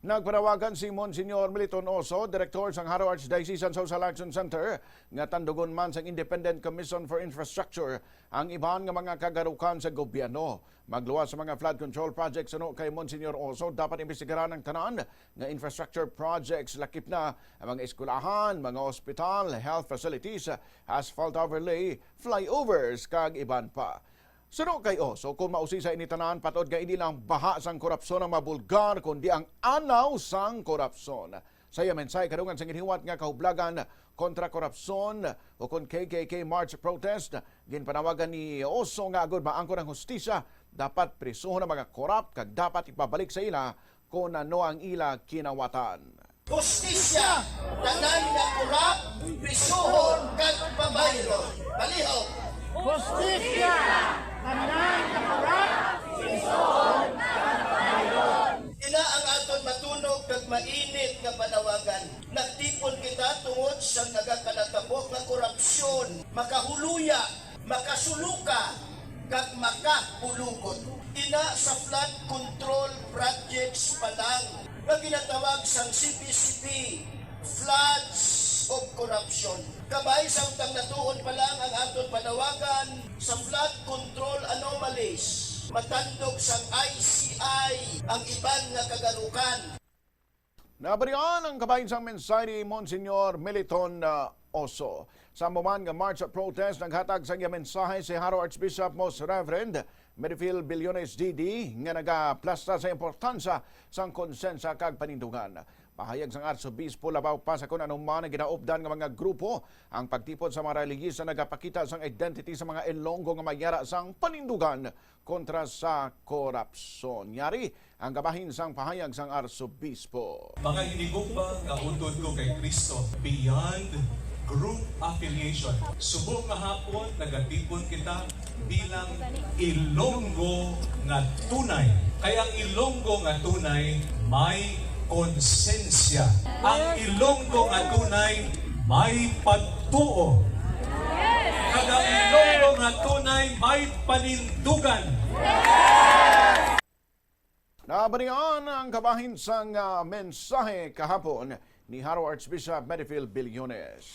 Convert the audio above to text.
Nagpanawagan si Monsignor Militon Oso, Director sang Haro Archdiocesan Social Action Center, nga tandugon man sang Independent Commission for Infrastructure ang iban nga mga kagarukan sa gobyerno. Magluwas sa mga flood control projects ano kay Monsignor Oso, dapat imbestigaran ang tanan nga infrastructure projects lakip na ang mga eskwelahan, mga ospital, health facilities, asphalt overlay, flyovers kag iban pa. Suno kay Oso, kung mausi sa initanan, patod nga hindi lang baha sang korupsyon ang mabulgar, kundi ang anaw sang korupsyon. Sa iya mensay, kadungan sa ginhiwat nga kahublagan kontra korupsyon o kung KKK March protest, ginpanawagan ni Oso nga agad maangkon ang hustisya, dapat prisuhon ang mga korap kag dapat ipabalik sa ila kung ano ang ila kinawatan. Justisya, tanan nga kurap, prisuhon, kag pabayro. Palihog. Justisya! Tanan na kurap! Ina ang aton matunog kag mainit nga panawagan. Nagtipon kita tungod sa nagakanatabo nga korupsyon, makahuluya, makasuluka, kag makapulugot. Ina sa flood control projects padang nga ginatawag sang CPCP, floods of corruption. Kabay sa utang natuon pa lang ang aton panawagan sa flood control anomalies. Matandog sang ICI ang iban nga kagarukan. Nabarian ang kabayin sa mensahe ni Monsignor Militon uh, Oso. Sa muman nga March of Protest, naghatag sa mensahe si Haro Archbishop Most Reverend Merifil Bilyones DD nga nagaplasta sa importansya sang konsensa kag panindugan. Pahayag sang Arsobispo labaw pa sa kung anong man ang ginaupdan nga mga grupo ang pagtipon sa mga religious na nagapakita sang identity sa mga Ilonggo nga mayara sang panindugan kontra sa korupsyon. Yari ang gabahin sang pahayag sang Arsobispo. Mga hinigugma nga utod ko kay Kristo beyond group affiliation. Subok nga hapon, nagatipon kita bilang Ilonggo nga tunay. Kaya ang Ilonggo nga tunay may konsensya. Ang Ilonggo nga tunay may pagtuo. Ang Ilonggo nga tunay may panindugan. Nabarian ang kabahin sang uh, mensahe kahapon ni Haro Archbishop Medifil Bilyones.